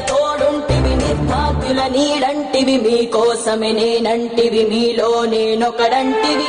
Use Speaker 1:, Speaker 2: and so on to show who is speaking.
Speaker 1: తోడుంటివి నిర్భాగ్యుల నీడంటివి మీకోసమే నేనంటివి మీలో నేనొకడంటివి.